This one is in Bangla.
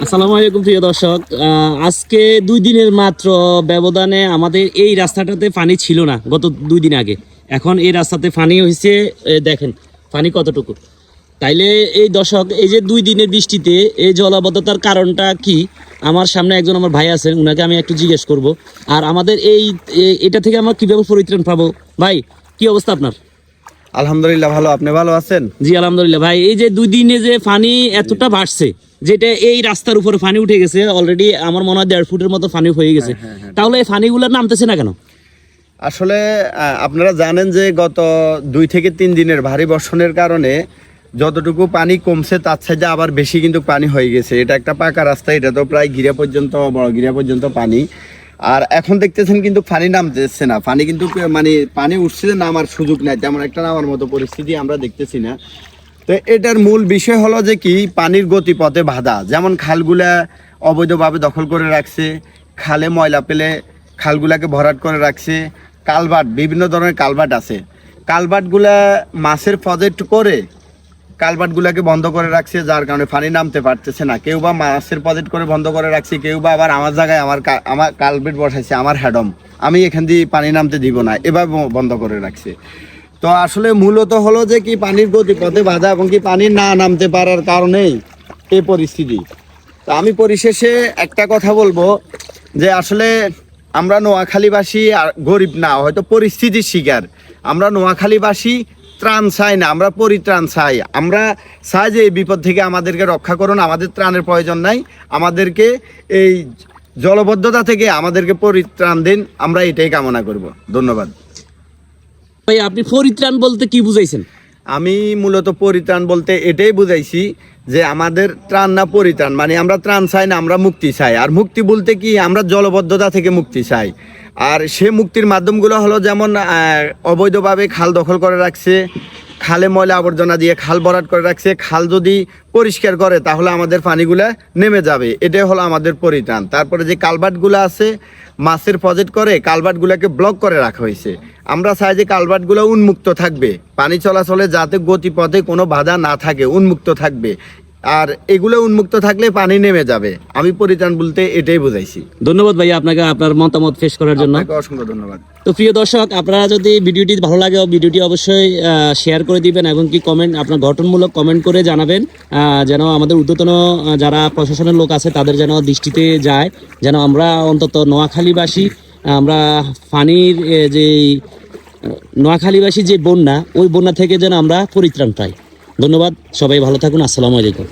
আসসালামু আলাইকুম প্রিয় দর্শক। আজকে দুই দিনের মাত্র ব্যবধানে আমাদের এই রাস্তাটাতে পানি ছিল না, গত দুই দিন আগে। এখন এই রাস্তাতে পানি হয়েছে দেখেন, পানি কতটুকু। তাইলে এই দর্শক, এই যে দুই দিনের বৃষ্টিতে এই জলাবদ্ধতার কারণটা কি? আমার সামনে একজন আমার ভাই আছেন, উনাকে আমি একটু জিজ্ঞেস করব। আর আমাদের এই এটা থেকে আমরা কীভাবে পরিত্রাণ পাবো? ভাই, কি অবস্থা আপনার? আলহামদুলিল্লাহ ভালো। আপনি ভালো আছেন? জি আলহামদুলিল্লাহ। ভাই এই যে দুই দিনে যে পানি এতটা বাড়ছে যেটা এই রাস্তার উপরে পানি উঠে গেছে অলরেডি আমার মনে হয় দেড় ফুটের মতো পানি হয়ে গেছে। তাহলে এই পানিগুলো নামতেছে না কেন? আসলে আপনারা জানেন যে গত দুই থেকে তিন দিনের ভারী বর্ষণের কারণে যতটুকু পানি কমছে তার সাইডে আবার বেশি কিন্তু পানি হয়ে গেছে। এটা একটা পাকা রাস্তা এটা তো প্রায় গিরা পর্যন্ত বড় গিরা পর্যন্ত পানি। আর এখন দেখতেছেন কিন্তু পানি নামতেছে না। পানি কিন্তু মানে পানি উঠছে যে নামার সুযোগ নাই, তেমন একটা নামার মতো পরিস্থিতি আমরা দেখতেছি না। তো এটার মূল বিষয় হলো যে কি, পানির গতিপথে বাধা। যেমন খালগুলা অবৈধভাবে দখল করে রাখছে, খালে ময়লা পেলে খালগুলাকে ভরাট করে রাখছে, কালভার্ট, বিভিন্ন ধরনের কালভার্ট আছে। কালভার্টগুলা মাছের প্রজেক্ট করে কালভার্টগুলাকে বন্ধ করে রাখছে, যার কারণে পানি নামতে পারতেছে না। কেউ বা মাছের প্রজেক্ট করে বন্ধ করে রাখছে, কেউ বা আবার আমার জায়গায় আমার আমার কালভেট বসাইছে, আমার হ্যাডম আমি এখান দিয়ে পানি নামতে দিব না এবার বন্ধ করে রাখছে। তো আসলে মূলত হলো যে কি পানির গতিপথে বাধা এবং কি পানি না নামতে পারার কারণেই এই পরিস্থিতি। তো আমি পরিশেষে একটা কথা বলব যে আসলে আমরা নোয়াখালীবাসী আর গরিব না, হয়তো পরিস্থিতির শিকার। আমরা নোয়াখালীবাসী ত্রাণ চাই না, আমরা পরিত্রাণ চাই। আমরা চাই যে এই বিপদ থেকে আমাদেরকে রক্ষা করুন, আমাদের ত্রাণের প্রয়োজন নাই। আমাদেরকে এই জলবদ্ধতা থেকে আমাদেরকে পরিত্রাণ দিন, আমরা এটাই কামনা করব। ধন্যবাদ। ভাই, আপনি পরিত্রাণ বলতে কি বুঝাইছেন? আমি মূলত পরিত্রাণ বলতে এটাই বুঝাইছি যে আমাদের ত্রাণ না পরিত্রাণ মানে আমরা ত্রাণ চাই না, আমরা মুক্তি চাই। আর মুক্তি বলতে কি, আমরা জলবদ্ধতা থেকে মুক্তি চাই। আর সে মুক্তির মাধ্যমগুলো হলো যেমন অবৈধভাবে খাল দখল করে রাখছে খালে ময়লা আবর্জনা দিয়ে খাল ভরাট করে রাখছে, খাল যদি পরিষ্কার করে, তাহলে আমাদের পানিগুলো নেমে যাবে। এটাই হলো আমাদের পরিত্রাণ। তারপরে যে কালভার্টগুলো আছে, মাছের প্রজেক্ট করে কালভার্টগুলোকে ব্লক করে রাখা হয়েছে। আমরা চাই যে কালভার্টগুলো উন্মুক্ত থাকবে। পানি চলাচলে যাতে গতিপথে কোনো বাধা না থাকে, উন্মুক্ত থাকবে। আর এগুলো উন্মুক্ত থাকলে পানি নেমে যাবে। আমি পরিত্রাণ বলতে এটাই বুঝাইছি। ধন্যবাদ ভাই আপনাকে আপনার মতামত পেশ করার জন্য। অসংখ্য ধন্যবাদ। তো প্রিয় দর্শক আপনারা যদি ভিডিওটি ভালো লাগে ভিডিওটি অবশ্যই শেয়ার করে দিবেন এবং কি কমেন্ট আপনার গঠনমূলক কমেন্ট করে জানাবেন যেন আমাদের ঊর্ধ্বতন যারা প্রশাসনের লোক আছে তাদের যেন দৃষ্টিতে যায় যেন আমরা অন্তত নোয়াখালীবাসী আমরা পানির যে নোয়াখালীবাসী যে বন্যা ওই বন্যা থেকে যেন আমরা পরিত্রাণ পাই। ধন্যবাদ সবাই ভালো থাকুন আসসালামু আলাইকুম।